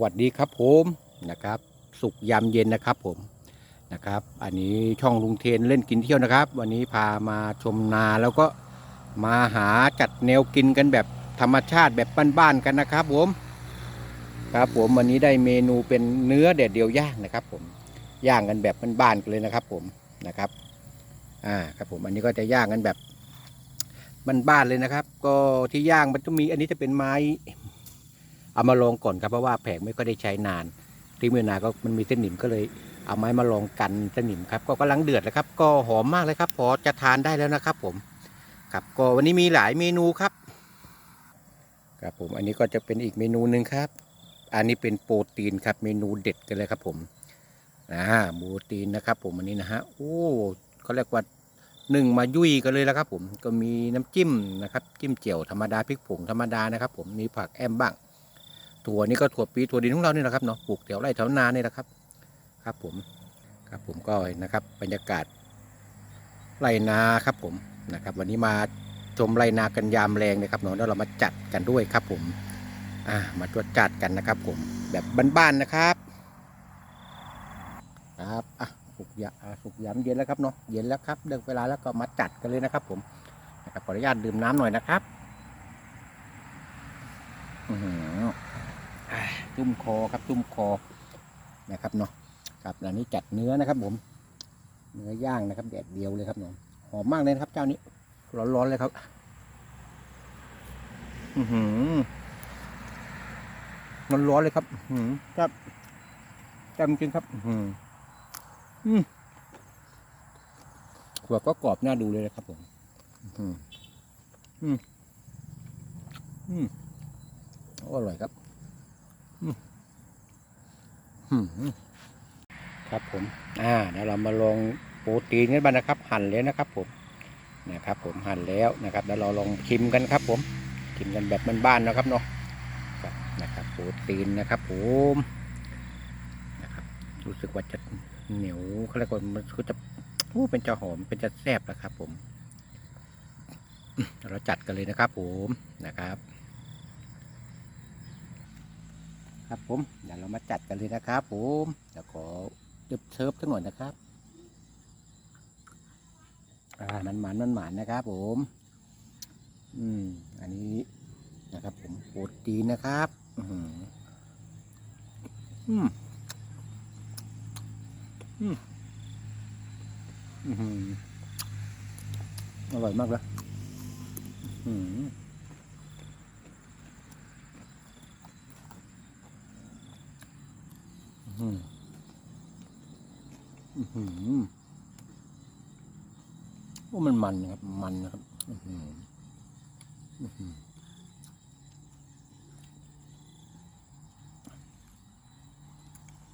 วัสดีครับผมนะครับ สุกยามเย็นนะครับผมนะครับ อันนี้ช่องลุงเทนเล่นกินเที่ยวนะครับ วันนี้พามาชมนาแล้วก็มาหาจัดแนวกินกันแบบธรรมชาติแบบบ้านๆกันนะครับผมครับผมวันนี้ได้เมนูเป็นเนื้อแดดเดียวย่างนะครับ ผมย่างกันแบบบ้านๆกันเลยนะครับ ผมนะครับอ่าครับผมอันนี้ก็จะย่างกันแบบบ้านๆเลยนะครับ ก็ที่ย่างมันจะมีอันนี้จะเป็นไม้ เอามาลองก่อนครับเพราะว่าแผงไม่ก็ได้ใช้นานที่เมื่อนาก็มันมีเส้นหนิมก็เลยเอาไม้มาลองกันเส้นหนิมครับก็กำลังเดือดแล้วครับ ก็หอมมากเลยครับ พอจะทานได้แล้วนะครับ ผมครับก็วันนี้มีหลายเมนูครับครับผมอันนี้ก็จะเป็นอีกเมนูหนึ่งครับ อันนี้เป็นโปรตีนครับ เมนูเด็ดกันเลยครับ ผมอ่าโปรตีนนะครับ ผมอันนี้นะฮะโอ้เขาเรียกว่าหนึ่งมายุ่ยกันเลยแล้วครับ ผมก็มีน้ำจิ้มนะครับ จิ้มเจียวธรรมดาพริกผงธรรมดานะครับ ผมมีผักแอมบ้าง ถั่วนี่ก็ถั่วปีถั่วดินของเรานี่แหละครับเนาะปลูกแถวไร่แถวนานี่แหละครับ ครับผมครับผมก็นะครับบรรยากาศไรนาครับผมนะครับ วันนี้มาชมไรนากันยามแรงนะครับเนาะแล้วเรามาจัดกันด้วยครับผมอ่ามาตรวจจัดกันนะครับ ผมแบบบ้านๆนะครับ ครับอะสุกยาอะสุกยามเย็นแล้วครับเนาะเย็นแล้วครับเดินเวลาแล้วก็มาจัดกันเลยนะครับ ผมนะครับขออนุญาตดื่มน้ำหน่อยนะครับ อื อหืออ่าจุ่มคอครับจุ่มคอนะครับเนาะครับอันนี้จัดเนื้อนะครับผม เนื้อย่างนะครับแดดเดียวเลยครับเนาะหอมมากเลยครับ เจ้านี้ร้อนๆเลยครับอือหือมันร้อนเลยครับ อือครับจำจริงครับ อือหืออืมหัวก็กรอบน่าดูเลยนะครับผม อืมอืมอืมอร่อยครับ อืม ครับผม อ่าเดี๋ยวเรามาลองปรตีนกันบ้างนะครับ หั่นแล้วนะครับ ผม นะครับ ผมหั่นแล้วนะครับเดี๋ยวเราลองชิมกันครับ ผม ชิมกันแบบบ้านๆนะครับเนาะนะครับปรตีนนะครับ ผมนะครับ รู้สึกว่าจะเหนียวเขาเรียกว่ามันก็จะโอ้เป็นจะหอมเป็นจะแซ่บนะครับ ผม เราจัดกันเลยนะครับ ผมนะครับ ครับผมเดี๋ยวเรามาจัดกันเลยนะครับผมเดี๋ยวขอดึบเชิฟทั้งหน่อยนะครับอ่ามันหมันมันหมันนะครับผม อืม อันนี้นะครับ ผมโปรตีนนะครับ อือหืออืมอืมอือหือร่อยมากเลยอืมอื้อหือ โอ้มันมันนะครับ มันนะครับอื้อหืออือหือ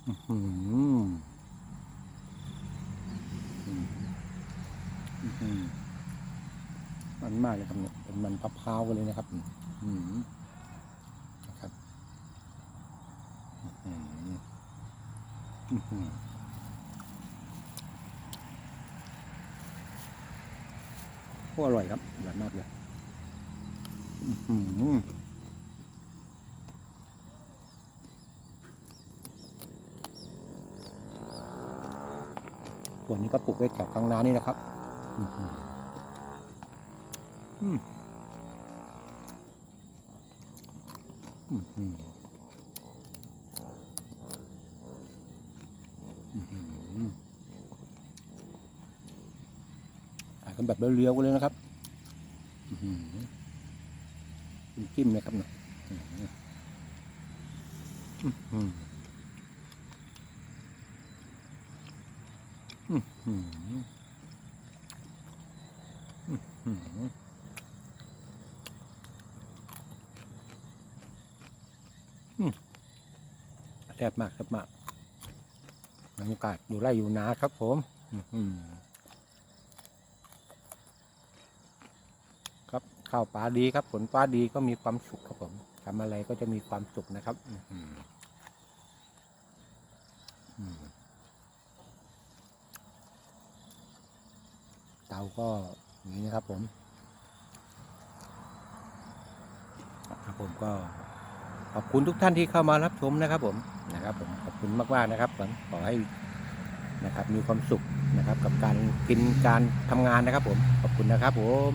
อือหือมันมากเลยครับเนี่ยเป็นมันมะพร้าวกันเลยนะครับ อื้อหือนะครับอื้อหือ อื้อหือ โคตรอร่อยครับอร่อยมากเลยส่วนนี้ก็ปลูกไว้แถวกลางนานี่นะครับอื้อหืออืมอื้อหือ ขาย กันแบบเรียวๆกันเลยนะครับอืจิ้มเลยครับเนาะอื้อหืออื้อหืออื้อหืออื้อหืออืมแซ่บมากแซ่บมากบรรยากาศอยู่ไร่อยู่นาครับผม อื้อหือ ครับ ข้าวปลาดีครับ ผลปลาดีก็มีความสุขครับผมทำอะไรก็จะมีความสุขนะครับเตาก็อย่างนี้นะครับผมครับผมก็ขอบคุณทุกท่านที่เข้ามารับชมนะครับ ผมนะครับ ผมขอบคุณมากๆนะครับผมขอให้นะครับ มีความสุขนะครับ กับการกินการทำงานนะครับ ผมขอบคุณนะครับ ผม